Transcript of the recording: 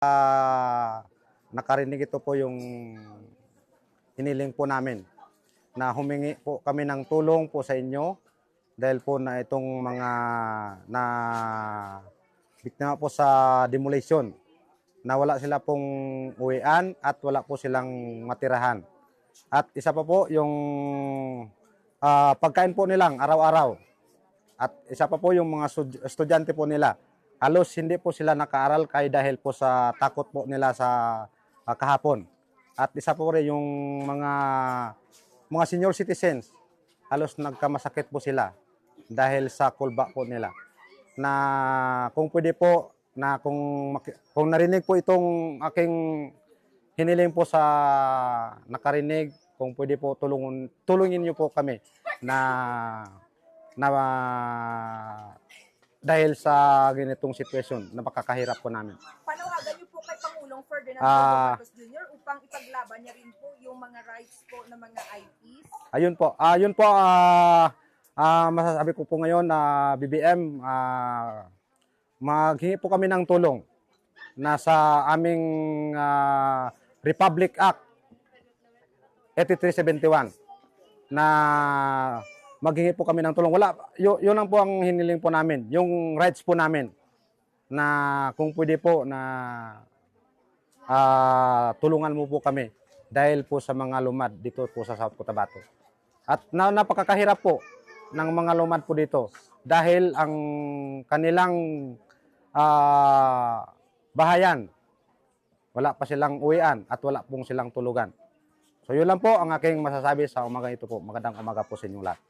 Ah, nakarinig ito po yung hiniling po namin na humingi po kami ng tulong po sa inyo dahil po na itong mga na biktima po sa demolition na wala sila pong uwian at wala po silang matirahan. At isa pa po yung ah, pagkain po nilang araw-araw. At isa pa po yung mga stud- estudyante po nila. Halos hindi po sila nakaaral kay dahil po sa takot po nila sa ah, kahapon. At isa po rin yung mga mga senior citizens. Halos nagkamasakit po sila dahil sa kulba po nila. Na kung pwede po na kung kung narinig po itong aking hiniling po sa nakarinig, kung pwede po tulungan tulungin niyo po kami na na dahil sa ganitong sitwasyon na makakahirap po namin. Panawagan niyo po kay Pangulong Ferdinand Ah. Marcos Jr. upang ipaglaban niya rin po yung mga rights po ng mga IPs. Ayun po. Ah, yun po ah ah, masasabi ko po ngayon na BBM ah, maghingi po kami ng tulong na sa aming ah, Republic Act 8371 na maghingi po kami ng tulong. Wala, yun, yun lang po ang hiniling po namin, yung rights po namin na kung pwede po na ah, tulungan mo po kami dahil po sa mga lumad dito po sa South Cotabato. At na, napakakahirap po ng mga lumad po dito dahil ang kanilang ah, bahayan wala pa silang uwian at wala pong silang tulugan. So yun lang po ang aking masasabi sa umaga ito po. Magandang umaga po sa inyong lahat.